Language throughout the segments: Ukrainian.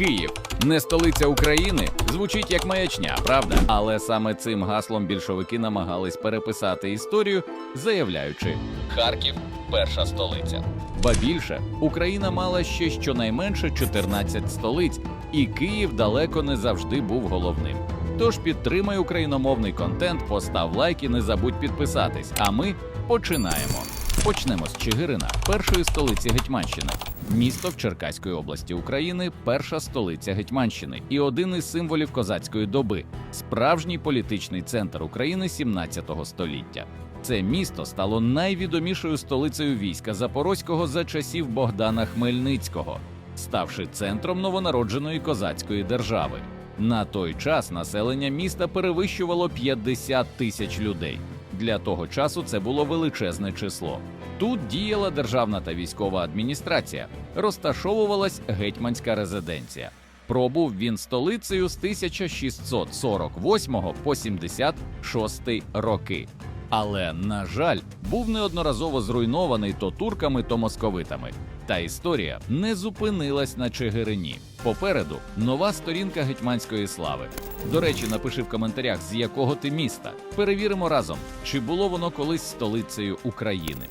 Київ не столиця України звучить як маячня, правда? Але саме цим гаслом більшовики намагались переписати історію, заявляючи Харків перша столиця. Ба більше Україна мала ще щонайменше 14 столиць, і Київ далеко не завжди був головним. Тож підтримай україномовний контент, постав лайк і не забудь підписатись. А ми починаємо. Почнемо з Чигирина, першої столиці Гетьманщини. Місто в Черкаської області України, перша столиця Гетьманщини і один із символів козацької доби, справжній політичний центр України 17 століття. Це місто стало найвідомішою столицею війська Запорозького за часів Богдана Хмельницького, ставши центром новонародженої козацької держави. На той час населення міста перевищувало 50 тисяч людей. Для того часу це було величезне число. Тут діяла державна та військова адміністрація, розташовувалась гетьманська резиденція. Пробув він столицею з 1648 по 76 роки. Але, на жаль, був неодноразово зруйнований то турками, то московитами. Та історія не зупинилась на Чигирині. Попереду нова сторінка гетьманської слави. До речі, напиши в коментарях, з якого ти міста. Перевіримо разом, чи було воно колись столицею України.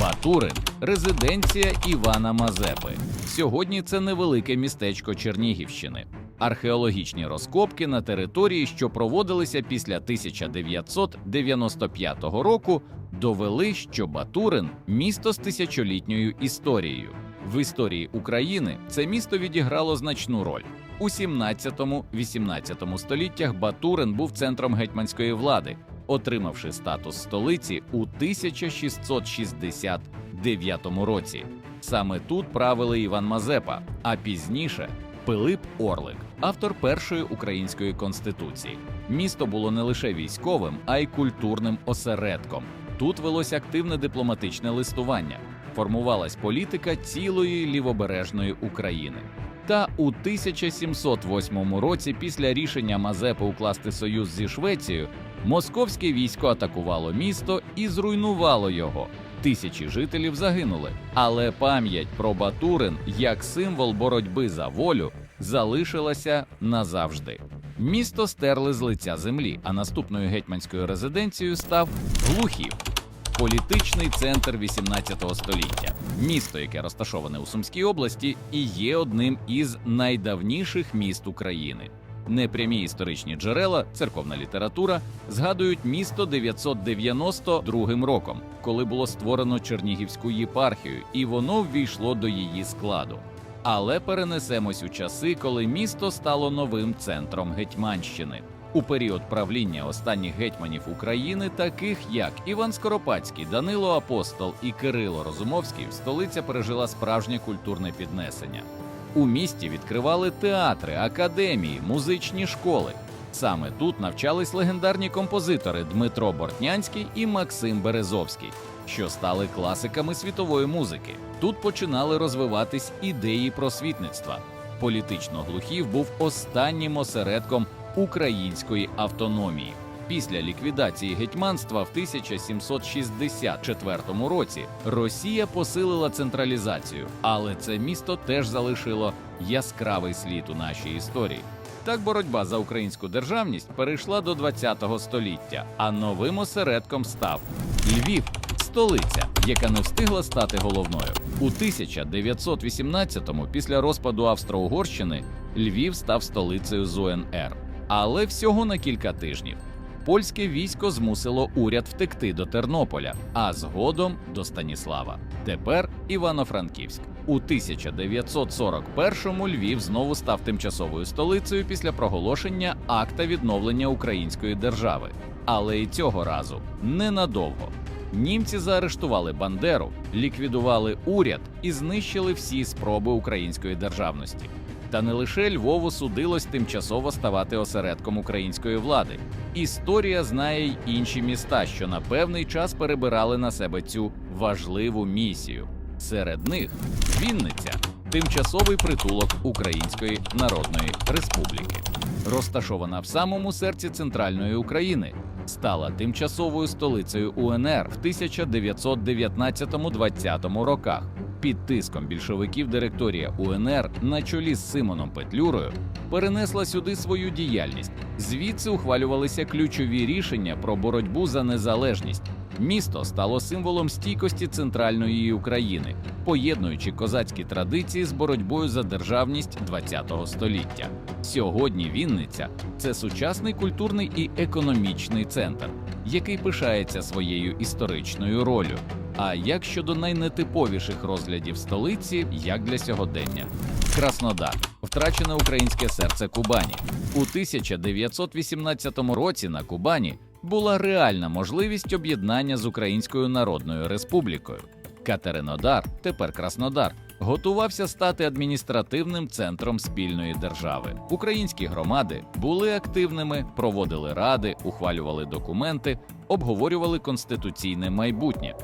Батурин резиденція Івана Мазепи. Сьогодні це невелике містечко Чернігівщини. Археологічні розкопки на території, що проводилися після 1995 року, довели, що Батурин місто з тисячолітньою історією. В історії України це місто відіграло значну роль. У 17-18 століттях Батурин був центром гетьманської влади, отримавши статус столиці у 1669 році. Саме тут правили Іван Мазепа, а пізніше Пилип Орлик, автор першої української конституції. Місто було не лише військовим, а й культурним осередком. Тут велось активне дипломатичне листування, формувалась політика цілої лівобережної України. Та у 1708 році, після рішення Мазепи укласти союз зі Швецією, московське військо атакувало місто і зруйнувало його. Тисячі жителів загинули, але пам'ять про Батурин як символ боротьби за волю залишилася назавжди. Місто стерли з лиця землі, а наступною гетьманською резиденцією став Глухів. Політичний центр 18 століття, місто, яке розташоване у Сумській області, і є одним із найдавніших міст України. Непрямі історичні джерела, церковна література згадують місто 992 роком, коли було створено Чернігівську єпархію, і воно ввійшло до її складу. Але перенесемось у часи, коли місто стало новим центром Гетьманщини. У період правління останніх гетьманів України, таких як Іван Скоропадський, Данило Апостол і Кирило Розумовський, столиця пережила справжнє культурне піднесення. У місті відкривали театри, академії, музичні школи. Саме тут навчались легендарні композитори Дмитро Бортнянський і Максим Березовський, що стали класиками світової музики. Тут починали розвиватись ідеї просвітництва. Політично глухів був останнім осередком української автономії. Після ліквідації гетьманства в 1764 році Росія посилила централізацію, але це місто теж залишило яскравий слід у нашій історії. Так боротьба за українську державність перейшла до ХХ століття, а новим осередком став Львів, столиця, яка не встигла стати головною. У 1918-му, після розпаду Австро-Угорщини, Львів став столицею з УНР. Але всього на кілька тижнів. Польське військо змусило уряд втекти до Тернополя, а згодом до Станіслава. Тепер Івано-Франківськ. У 1941-му Львів знову став тимчасовою столицею після проголошення акта відновлення української держави. Але і цього разу ненадовго. Німці заарештували Бандеру, ліквідували уряд і знищили всі спроби української державності. Та не лише Львову судилось тимчасово ставати осередком української влади. Історія знає й інші міста, що на певний час перебирали на себе цю важливу місію. Серед них Вінниця, тимчасовий притулок Української Народної Республіки, розташована в самому серці центральної України, стала тимчасовою столицею УНР в 1919-20 роках. Під тиском більшовиків директорія УНР на чолі з Симоном Петлюрою перенесла сюди свою діяльність. Звідси ухвалювалися ключові рішення про боротьбу за незалежність. Місто стало символом стійкості центральної України, поєднуючи козацькі традиції з боротьбою за державність ХХ століття. Сьогодні Вінниця це сучасний культурний і економічний центр, який пишається своєю історичною ролью. А як щодо найнетиповіших розглядів столиці, як для сьогодення? Краснодар втрачене українське серце Кубані у 1918 році на Кубані була реальна можливість об'єднання з Українською Народною Республікою. Катеринодар, тепер Краснодар, готувався стати адміністративним центром спільної держави. Українські громади були активними, проводили ради, ухвалювали документи, обговорювали конституційне майбутнє.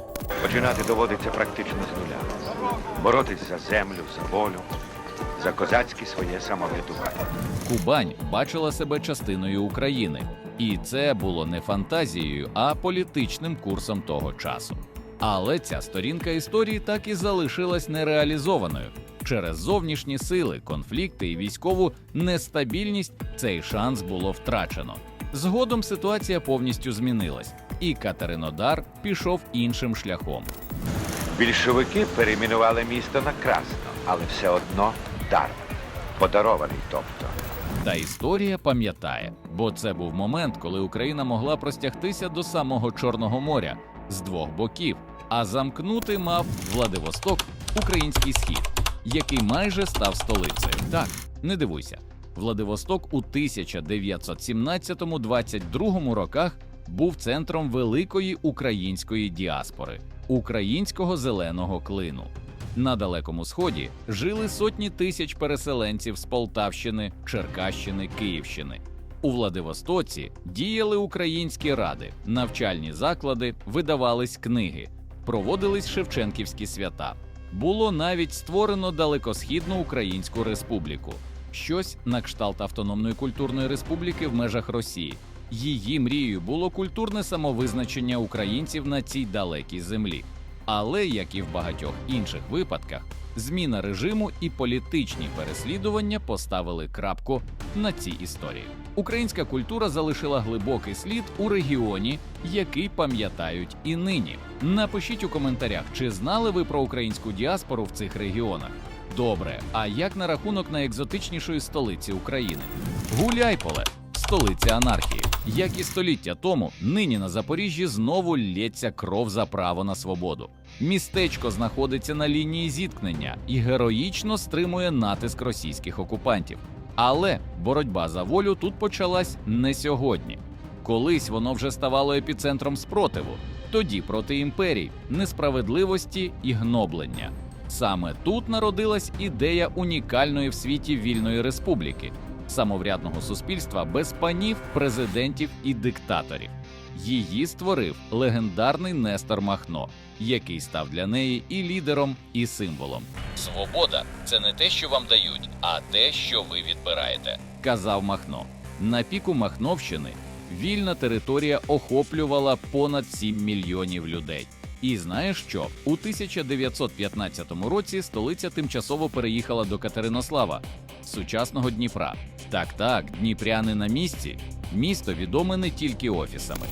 Починати доводиться практично з нуля. Боротись за землю, за волю, за козацьке своє самоврядування. Кубань бачила себе частиною України, і це було не фантазією, а політичним курсом того часу. Але ця сторінка історії так і залишилась нереалізованою. Через зовнішні сили, конфлікти і військову нестабільність цей шанс було втрачено. Згодом ситуація повністю змінилась, і Катеринодар пішов іншим шляхом. Більшовики перейменували місто на Красно, але все одно дар. Подарований тобто. Та історія пам'ятає, бо це був момент, коли Україна могла простягтися до самого Чорного моря з двох боків, а замкнути мав Владивосток, український схід, який майже став столицею. Так, не дивуйся, Владивосток у 1917-22 роках був центром великої української діаспори, українського зеленого клину. На далекому сході жили сотні тисяч переселенців з Полтавщини, Черкащини, Київщини. У Владивостоці діяли українські ради, навчальні заклади, видавались книги, проводились Шевченківські свята. Було навіть створено далекосхідну Українську республіку, щось на кшталт автономної культурної республіки в межах Росії. Її мрією було культурне самовизначення українців на цій далекій землі. Але, як і в багатьох інших випадках, зміна режиму і політичні переслідування поставили крапку на цій історії. Українська культура залишила глибокий слід у регіоні, який пам'ятають і нині. Напишіть у коментарях, чи знали ви про українську діаспору в цих регіонах. Добре, а як на рахунок найекзотичнішої столиці України? Гуляйполе, столиця анархії. Як і століття тому, нині на Запоріжжі знову лється кров за право на свободу. Містечко знаходиться на лінії зіткнення і героїчно стримує натиск російських окупантів. Але боротьба за волю тут почалась не сьогодні. Колись воно вже ставало епіцентром спротиву, тоді проти імперій, несправедливості і гноблення. Саме тут народилась ідея унікальної в світі вільної республіки, самоврядного суспільства без панів, президентів і диктаторів. Її створив легендарний Нестор Махно, який став для неї і лідером, і символом. Свобода це не те, що вам дають, а те, що ви відбираєте, казав Махно. На піку Махновщини вільна територія охоплювала понад 7 мільйонів людей. І знаєш що? У 1915 році столиця тимчасово переїхала до Катеринослава, сучасного Дніпра. Так, так, дніпряни на місці. Місто відоме не тільки офісами.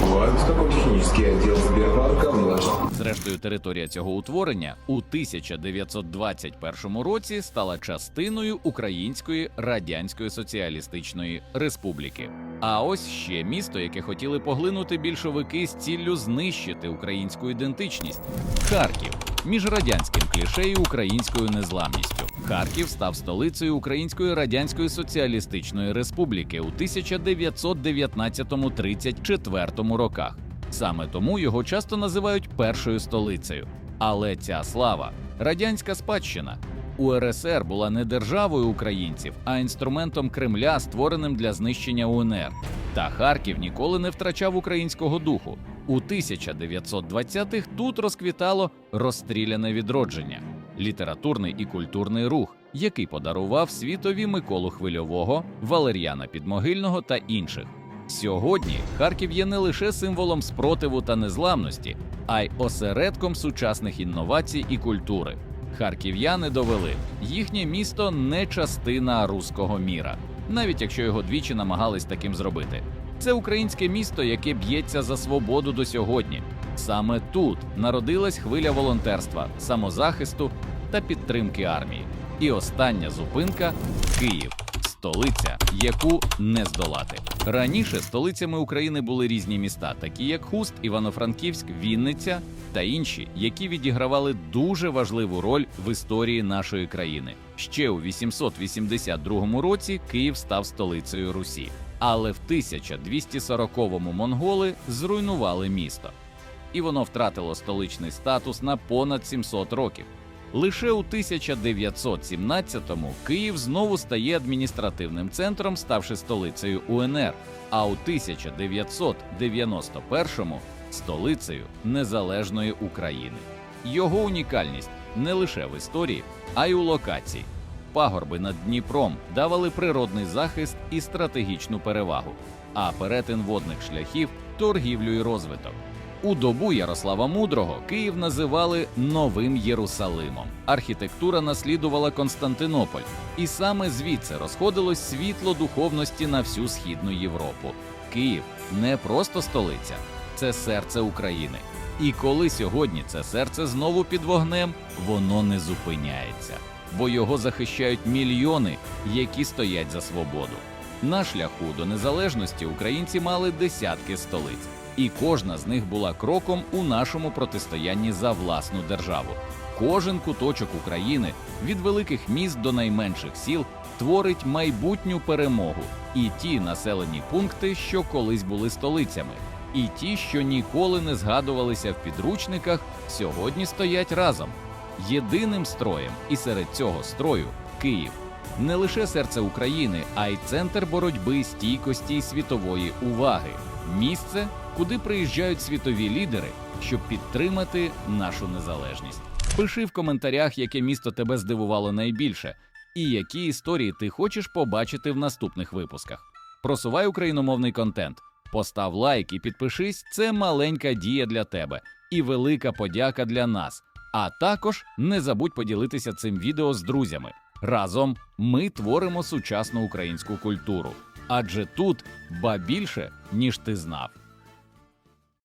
Владивосток-технический отдел Сбербанка. Зрештою, територія цього утворення у 1921 році стала частиною Української Радянської Соціалістичної Республіки. А ось ще місто, яке хотіли поглинути більшовики з ціллю знищити українську ідентичність Харків. Між радянським кліше і українською незламністю Харків став столицею Української Радянської Соціалістичної Республіки у 1919-34 роках. Саме тому його часто називають першою столицею. Але ця слава радянська спадщина. УРСР була не державою українців, а інструментом Кремля, створеним для знищення УНР. Та Харків ніколи не втрачав українського духу. У 1920-х тут розквітало розстріляне відродження, літературний і культурний рух, який подарував світові Миколу Хвильового, Валер'яна Підмогильного та інших. Сьогодні Харків є не лише символом спротиву та незламності, а й осередком сучасних інновацій і культури. Харків'яни довели, їхнє місто не частина руського міра, навіть якщо його двічі намагались таким зробити. Це українське місто, яке б'ється за свободу до сьогодні. Саме тут народилась хвиля волонтерства, самозахисту та підтримки армії. І остання зупинка Київ, столиця, яку не здолати. Раніше столицями України були різні міста, такі як Хуст, Івано-Франківськ, Вінниця та інші, які відігравали дуже важливу роль в історії нашої країни. Ще у 882 році Київ став столицею Русі, але в 1240-му монголи зруйнували місто, і воно втратило столичний статус на понад 700 років. Лише у 1917-му Київ знову стає адміністративним центром, ставши столицею УНР, а у 1991-му столицею незалежної України. Його унікальність не лише в історії, а й у локації. Пагорби над Дніпром давали природний захист і стратегічну перевагу, а перетин водних шляхів торгівлю і розвиток. У добу Ярослава Мудрого Київ називали Новим Єрусалимом. Архітектура наслідувала Константинополь, і саме звідси розходилось світло духовності на всю східну Європу. Київ не просто столиця, це серце України. І коли сьогодні це серце знову під вогнем, воно не зупиняється, бо його захищають мільйони, які стоять за свободу. На шляху до незалежності українці мали десятки столиць і кожна з них була кроком у нашому протистоянні за власну державу. Кожен куточок України від великих міст до найменших сіл творить майбутню перемогу, і ті населені пункти, що колись були столицями, і ті, що ніколи не згадувалися в підручниках, сьогодні стоять разом. Єдиним строєм, і серед цього строю Київ. Не лише серце України, а й центр боротьби, стійкості й світової уваги, місце, куди приїжджають світові лідери, щоб підтримати нашу незалежність. Пиши в коментарях, яке місто тебе здивувало найбільше, і які історії ти хочеш побачити в наступних випусках. Просувай україномовний контент, постав лайк і підпишись. Це маленька дія для тебе і велика подяка для нас. А також не забудь поділитися цим відео з друзями. Разом ми творимо сучасну українську культуру, адже тут ба більше, ніж ти знав.